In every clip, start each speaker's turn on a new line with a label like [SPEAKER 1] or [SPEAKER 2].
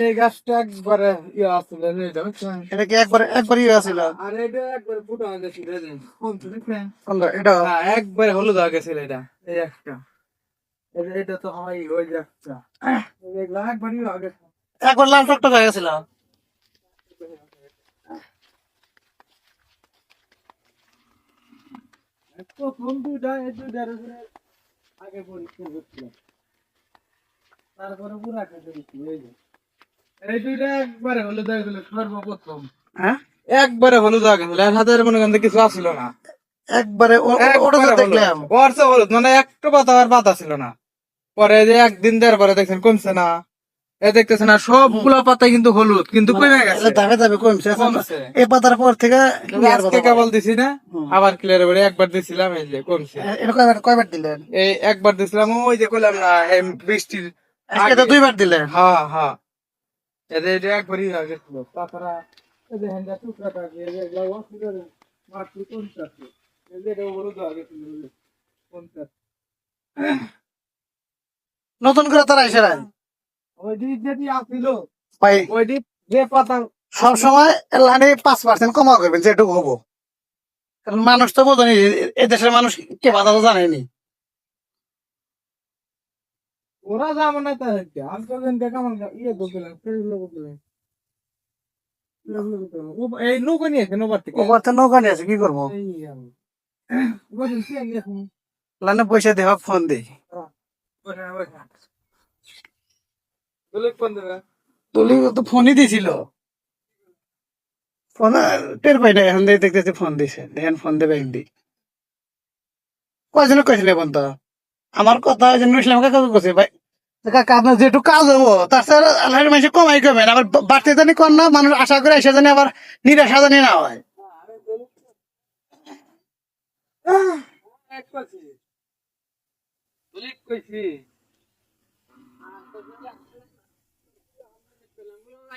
[SPEAKER 1] এই গাছটা একবারে ইয়ে আসলে এটা বুঝছেন
[SPEAKER 2] এটা একবার একবারই আছিল
[SPEAKER 1] আর এটা একবারে ফুটো হয়ে গেছিল এই যে। কোন তো দেখলেন?
[SPEAKER 2] কোনটা? এটা
[SPEAKER 1] একবারে হলুদ গেছিল এটা এই একটা এটা- এটা তো হয় ওই একটা এগুলা একবারই হয়ে গেছে
[SPEAKER 2] একবার লাল টকটক হয়ে গেছিল
[SPEAKER 1] প্রথম দুইটা এই দুইটার উপরে আগে পরীক্ষা করছিলাম তারপরে পুরা কেটে এই যে দুইটা একবারে হলুদ হয়ে সর্বপ্রথম।
[SPEAKER 2] হ্যাঁ?
[SPEAKER 1] একবারে হলুদ হয়ে এর মনে করেন কিছু আসছিল না।
[SPEAKER 2] একবারে ও- ও- ওটা তো দেখলাম।
[SPEAKER 1] হলুদ। মানে একটু পাতা আর পাতা ছিল না। পরে যে একদিন দেড় পরে দেখছেন কমছে না। দেখতেছেন না সবগুলা পাতা কিন্তু হলুদ কিন্তু কমে গেছে।
[SPEAKER 2] ধাপে ধাপে কমছে। এই পাতার পর থেকে
[SPEAKER 1] আজকে কেবল দিছি না আবার ক্লিয়ার করে একবার দিছিলাম এই যে কমছে।
[SPEAKER 2] কয়বার দিলেন?
[SPEAKER 1] এই একবার দিছিলাম ওই যে কইলাম না বৃষ্টির
[SPEAKER 2] আজকে তো দুইবার দিলেন।
[SPEAKER 1] হ্যাঁ হ্যাঁ। এদের এটা একবারই আগে ছিল তাছাড়া এই যে হ্যান্ডা টুকরা থাকে এই অসুবিধা মাত্র পঞ্চাশ এই যে এটা হলুদ আগে ছিল পঞ্চাশ
[SPEAKER 2] নতুন করে তারা এসে ভাই সব সময় লাইনে পাঁচ পার্সেন্ট কমা করবেন যেটুকু হব। কারণ মানুষ তো বোঝেনি এ দেশের মানুষ কে বাধা তো জানেনি।
[SPEAKER 1] ওরা যাব না তাই হচ্ছে আমি তো দিন দেখা আমার ইয়ে নৌকা নিয়েছে
[SPEAKER 2] নৌকা নিয়ে আছে কি করব? লাইনে পয়সা দেওয়া ফোন দিই। তুলি তো ফোনই দিছিল। ফোন টের পাই না এখন দেখতেছি ফোন দিছে। দেখেন ফোন দেবে একদিন। কয়জনে কইছিলে ফোন তো? আমার কথা ওই জন্য ইসলাম কাকা কইছে? ভাই কাকা আপনার যেটুকু কাজ হব তার আল্লাহর মাসে কমাই কমেন। আবার বাড়তে জানি কর না মানুষ আশা করে এসে জানি আবার নিরাশা জানি না হয়।
[SPEAKER 1] এক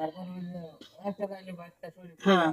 [SPEAKER 1] তারপর ওই যে একটা গাইলে বাচ্চা শরীর
[SPEAKER 2] হ্যাঁ